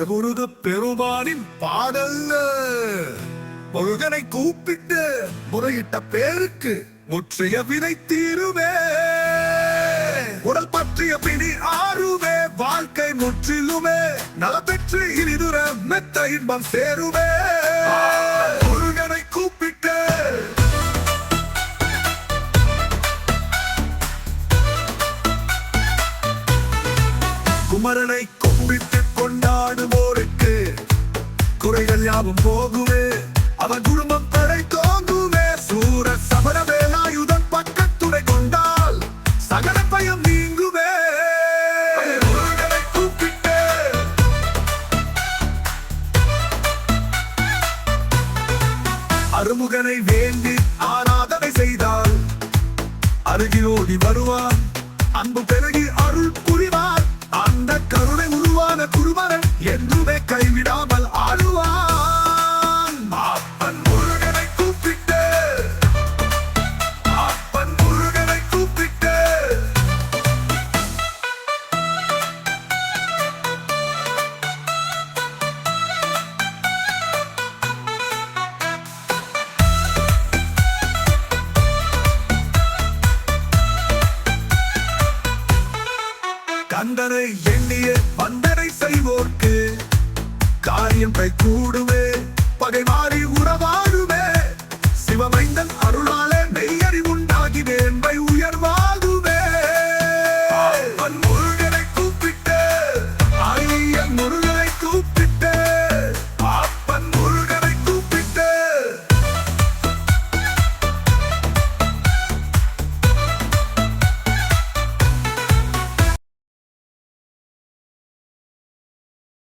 எவருது பெருமானின் பாடல்ல? முருகனை கூப்பிட்டு முறையிட்ட பேருக்கு முற்றிய வினை தீருவே உடல் பற்றிய பிடி ஆறுவே வாழ்க்கை முற்றிலுமே. நல பெற்று இனிதுர மெத்த இன்பம் சேருவே முருகனை கூப்பிட்டு. குமரனை கும்பிட்டு குறைகள் போகுமே. அவன் குடும்பம் தடை தோங்குமே. சூர சபர வேலாயுதன் பக்கத்துணை கொண்டால் சகல பயம் நீங்குமே. அருமுகனை வேண்டி ஆராதனை செய்தால் அருகில் ஓடி வருவான். அன்பு பெருகி அருள் கந்தரை எண்ணிய வந்தரை செய்வோர்க்கு காரியம் கூடுவே. பகை மாறி